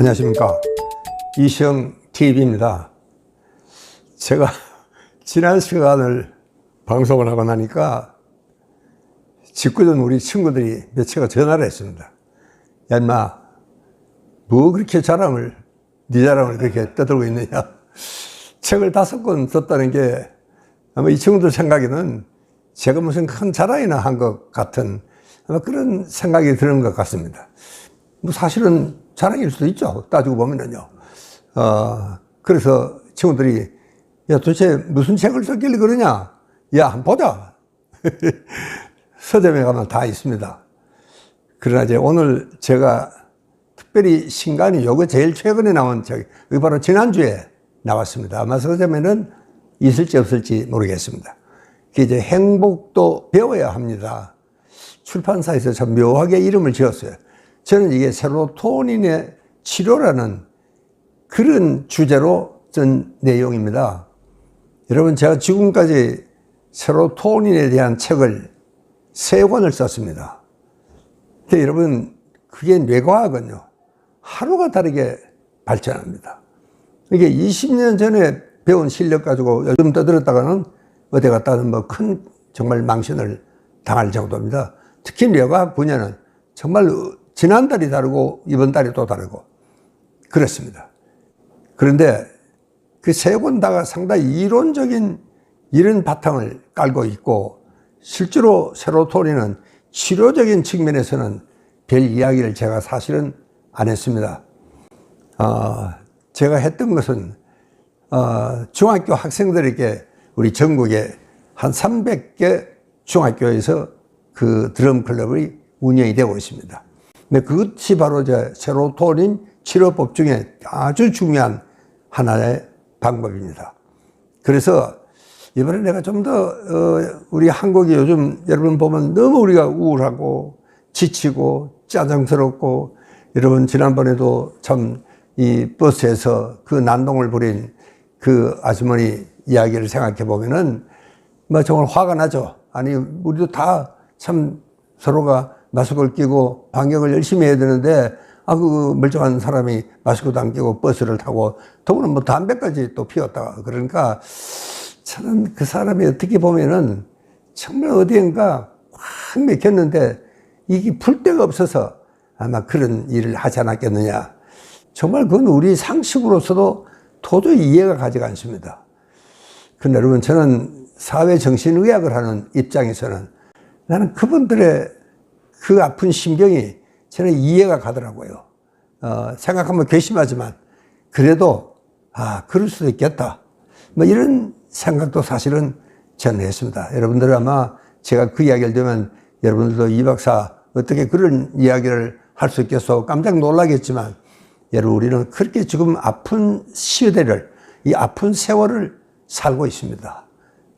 안녕하십니까. 이시영 TV입니다. 제가 지난 시간을 방송을 하고 나니까 직구전 우리 친구들이 몇 채가 전화를 했습니다. 야, 인마, 뭐 그렇게 자랑을, 네 자랑을 그렇게 떠들고 있느냐. 책을 다섯 권 썼다는 게 아마 이 친구들 생각에는 제가 무슨 큰 자랑이나 한 것 같은 아마 그런 생각이 드는 것 같습니다. 뭐 사실은 자랑일 수도 있죠. 따지고 보면은요. 어, 그래서 친구들이 야, 도대체 무슨 책을 썼길래 그러냐? 야, 한번 보자. 서점에 가면 다 있습니다. 그러나 이제 오늘 제가 특별히 신간이 요거 제일 최근에 나온 책, 이거 바로 지난주에 나왔습니다. 아마 서점에는 있을지 없을지 모르겠습니다. 그게 이제 행복도 배워야 합니다. 출판사에서 참 묘하게 이름을 지었어요. 저는 이게 세로토닌의 치료라는 그런 주제로 쓴 내용입니다. 여러분, 제가 지금까지 세로토닌에 대한 책을 세 권을 썼습니다. 근데 여러분, 그게 뇌과학은요, 하루가 다르게 발전합니다. 이게 20년 전에 배운 실력 가지고 요즘 떠들었다가는 어디 갔다는 뭐 큰 정말 망신을 당할 정도입니다. 특히 뇌과학 분야는 정말 지난달이 다르고 이번 달이 또 다르고 그렇습니다. 그런데 그세권 다가 상당히 이론적인 이런 바탕을 깔고 있고 실제로 세로토닌은 치료적인 측면에서는 별 이야기를 제가 사실은 안 했습니다. 어, 제가 했던 것은 어, 중학교 학생들에게 우리 전국에 한 300개 중학교에서 그 드럼 클럽이 운영이 되고 있습니다. 근데 그것이 바로 이제 세로토닌 치료법 중에 아주 중요한 하나의 방법입니다. 그래서 이번에 내가 좀 더, 어, 우리 한국이 요즘 여러분 보면 너무 우리가 우울하고 지치고 짜증스럽고 여러분 지난번에도 참 이 버스에서 그 난동을 부린 그 아주머니 이야기를 생각해 보면은 뭐 정말 화가 나죠. 아니, 우리도 다 참 서로가 마스크를 끼고 방역을 열심히 해야 되는데 아, 그 멀쩡한 사람이 마스크도 안 끼고 버스를 타고 더구나 뭐 담배까지 또 피웠다가 그러니까 저는 그 사람이 어떻게 보면은 정말 어디엔가 확 맥혔는데 이게 풀 데가 없어서 아마 그런 일을 하지 않았겠느냐. 정말 그건 우리 상식으로서도 도저히 이해가 가지가 않습니다. 근데 여러분, 저는 사회정신의학을 하는 입장에서는 나는 그분들의 그 아픈 심경이 저는 이해가 가더라고요. 어, 생각하면 괘씸하지만 그래도 아, 그럴 수도 있겠다. 뭐 이런 생각도 사실은 저는 했습니다. 여러분들 아마 제가 그 이야기를 들으면 여러분들도 이 박사 어떻게 그런 이야기를 할 수 있겠어 깜짝 놀라겠지만 여러분 우리는 그렇게 지금 아픈 시대를 이 아픈 세월을 살고 있습니다.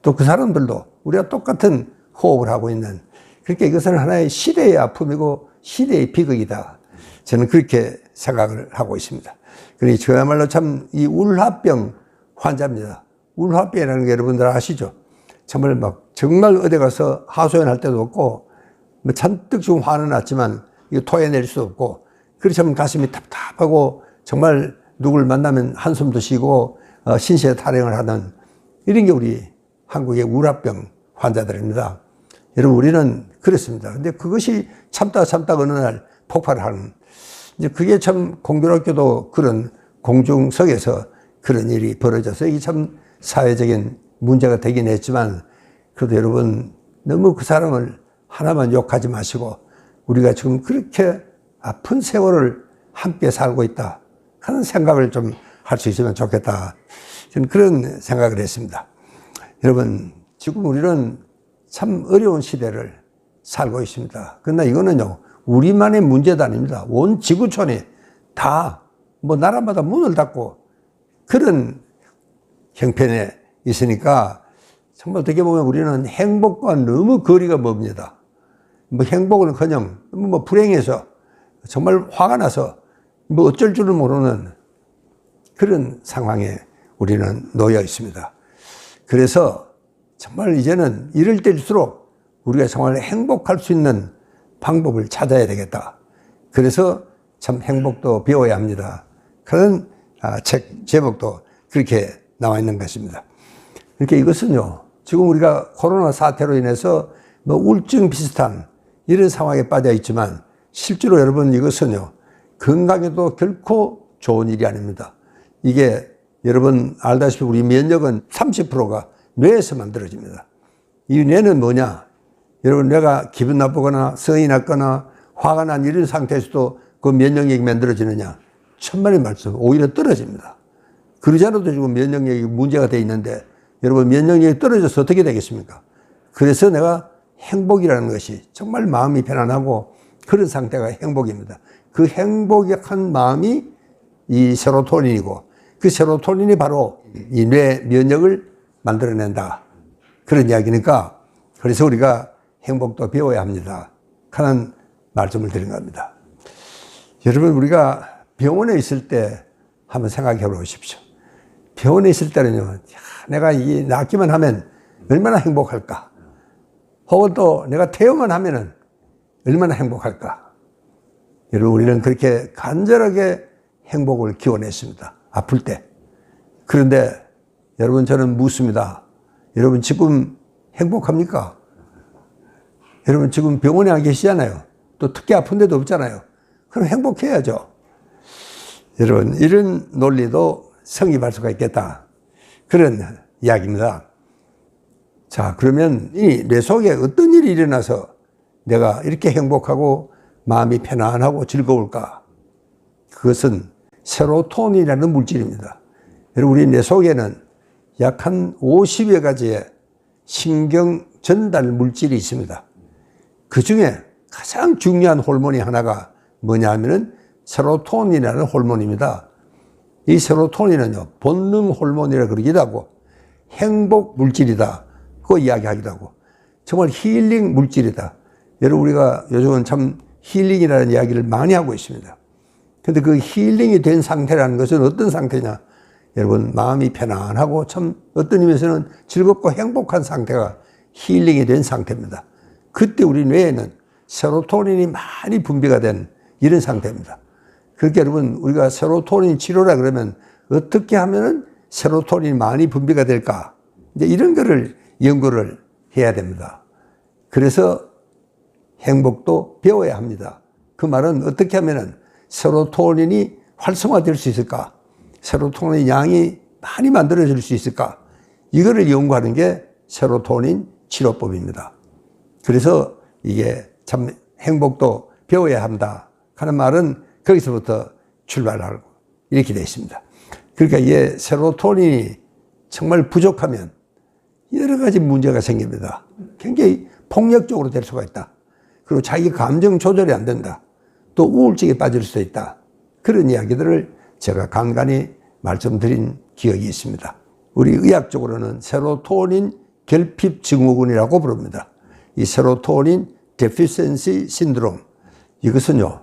또 그 사람들도 우리가 똑같은 호흡을 하고 있는 그렇게 이것은 하나의 시대의 아픔이고 시대의 비극이다. 저는 그렇게 생각을 하고 있습니다. 그러니 저야말로 참 이 울화병 환자입니다. 울화병이라는 게 여러분들 아시죠? 정말 막 정말 어디 가서 하소연할 때도 없고 뭐 잔뜩 지금 화는 났지만 이거 토해낼 수 없고 그렇지만 가슴이 답답하고 정말 누굴 만나면 한숨도 쉬고 어, 신세 타령을 하는 이런 게 우리 한국의 우라병 환자들입니다. 여러분 우리는 그렇습니다. 근데 그것이 참다 참다 어느 날 폭발하는 이제 그게 참 공교롭게도 그런 공중석에서 그런 일이 벌어져서 이게 참 사회적인 문제가 되긴 했지만 그래도 여러분 너무 그 사람을 하나만 욕하지 마시고 우리가 지금 그렇게 아픈 세월을 함께 살고 있다 하는 생각을 좀 할 수 있으면 좋겠다. 저는 그런 생각을 했습니다. 여러분, 지금 우리는 참 어려운 시대를 살고 있습니다. 그러나 이거는요, 우리만의 문제도 아닙니다. 온 지구촌이 다, 뭐, 나라마다 문을 닫고 그런 형편에 있으니까 정말 어떻게 보면 우리는 행복과 너무 거리가 멉니다. 뭐 행복은 그냥 뭐 불행해서 정말 화가 나서 뭐 어쩔 줄을 모르는 그런 상황에 우리는 놓여 있습니다. 그래서 정말 이제는 이럴 때일수록 우리가 정말 행복할 수 있는 방법을 찾아야 되겠다. 그래서 참 행복도 배워야 합니다. 그런 아, 책 제목도 그렇게 나와 있는 것입니다. 그러니까 이것은요, 지금 우리가 코로나 사태로 인해서 뭐 우울증 비슷한 이런 상황에 빠져 있지만 실제로 여러분 이것은요, 건강에도 결코 좋은 일이 아닙니다. 이게 여러분 알다시피 우리 면역은 30%가 뇌에서 만들어집니다. 이 뇌는 뭐냐? 여러분 내가 기분 나쁘거나 성이 났거나 화가 난 이런 상태에서도 그 면역력이 만들어지느냐? 천만의 말씀 오히려 떨어집니다. 그러지 않아도 지금 면역력이 문제가 돼 있는데 여러분 면역력이 떨어져서 어떻게 되겠습니까? 그래서 내가 행복이라는 것이 정말 마음이 편안하고 그런 상태가 행복입니다. 그 행복한 마음이 이 세로토닌이고 그 세로토닌이 바로 이 뇌 면역을 만들어낸다. 그런 이야기니까 그래서 우리가 행복도 배워야 합니다. 하는 말씀을 드린 겁니다. 여러분 우리가 병원에 있을 때 한번 생각해 보십시오. 병원에 있을 때는요, 야, 내가 이 낫기만 하면 얼마나 행복할까? 혹은 또 내가 퇴원만 하면은 얼마나 행복할까? 여러분, 우리는 그렇게 간절하게 행복을 기원했습니다. 아플 때. 그런데 여러분, 저는 묻습니다. 여러분, 지금 행복합니까? 여러분, 지금 병원에 안 계시잖아요. 또 특히 아픈 데도 없잖아요. 그럼 행복해야죠. 여러분, 이런 논리도 성립할 수가 있겠다. 그런 이야기입니다. 자, 그러면 이 뇌 속에 어떤 일이 일어나서 내가 이렇게 행복하고 마음이 편안하고 즐거울까? 그것은 세로토닌이라는 물질입니다. 여러분, 우리 뇌 속에는 약 한 50여 가지의 신경 전달 물질이 있습니다. 그 중에 가장 중요한 호르몬이 하나가 뭐냐 하면은 세로토닌이라는 호르몬입니다. 이 세로토닌은요, 본능 호르몬이라 그러기도 하고, 행복 물질이다. 그거 이야기하기도 하고, 정말 힐링 물질이다. 여러분, 우리가 요즘은 참 힐링이라는 이야기를 많이 하고 있습니다. 근데 그 힐링이 된 상태라는 것은 어떤 상태냐? 여러분, 마음이 편안하고 참 어떤 의미에서는 즐겁고 행복한 상태가 힐링이 된 상태입니다. 그때 우리 뇌에는 세로토닌이 많이 분비가 된 이런 상태입니다. 그렇게 여러분, 우리가 세로토닌 치료라 그러면 어떻게 하면은 세로토닌이 많이 분비가 될까? 이제 이런 거를 연구를 해야 됩니다. 그래서 행복도 배워야 합니다. 그 말은 어떻게 하면은 세로토닌이 활성화될 수 있을까? 세로토닌 양이 많이 만들어질 수 있을까? 이거를 연구하는 게 세로토닌 치료법입니다. 그래서 이게 참 행복도 배워야 한다 하는 말은 거기서부터 출발하고 이렇게 되어 있습니다. 그러니까 이게 세로토닌이 정말 부족하면 여러 가지 문제가 생깁니다. 굉장히 폭력적으로 될 수가 있다. 그리고 자기 감정 조절이 안 된다. 또 우울증에 빠질 수 있다. 그런 이야기들을 제가 간간히 말씀드린 기억이 있습니다. 우리 의학적으로는 세로토닌 결핍 증후군이라고 부릅니다. 이 세로토닌 데피센시 신드롬 이것은요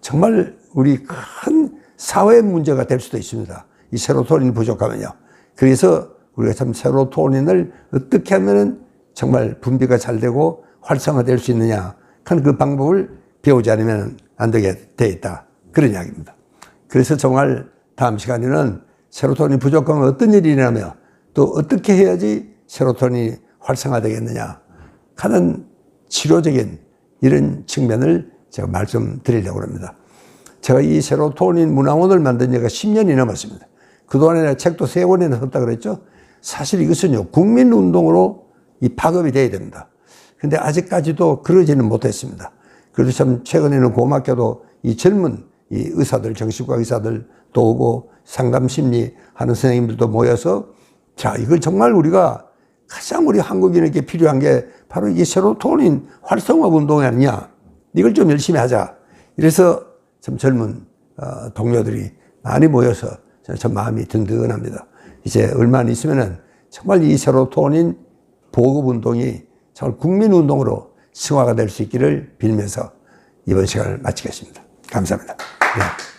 정말 우리 큰 사회 문제가 될 수도 있습니다. 이 세로토닌이 부족하면요. 그래서 우리가 참 세로토닌을 어떻게 하면은 정말 분비가 잘 되고 활성화될 수 있느냐 하는 그 방법을 배우지 않으면 안 되게 돼 있다. 그런 이야기입니다. 그래서 정말 다음 시간에는 세로토닌 부족하면 어떤 일이 일어나며 또 어떻게 해야지 세로토닌이 활성화되겠느냐 하는 치료적인 이런 측면을 제가 말씀드리려고 합니다. 제가 이 세로토닌 문화원을 만든 지가 10년이 넘었습니다. 그동안에 책도 세 권이나 썼다 그랬죠. 사실 이것은요, 국민운동으로 이 파급이 돼야 됩니다. 근데 아직까지도 그러지는 못했습니다. 그래서 참 최근에는 고맙게도 이 젊은 이 의사들, 정신과 의사들 또 오고 상담 심리 하는 선생님들도 모여서 자, 이걸 정말 우리가 가장 우리 한국인에게 필요한 게 바로 이게 세로토닌 활성화 운동이 아니냐. 이걸 좀 열심히 하자. 이래서 참 젊은 어, 동료들이 많이 모여서 참 마음이 든든합니다. 이제 얼마 안 있으면은 정말 이 세로토닌 보급 운동이 정말 국민 운동으로 승화가 될 수 있기를 빌면서 이번 시간을 마치겠습니다. 감사합니다. 네.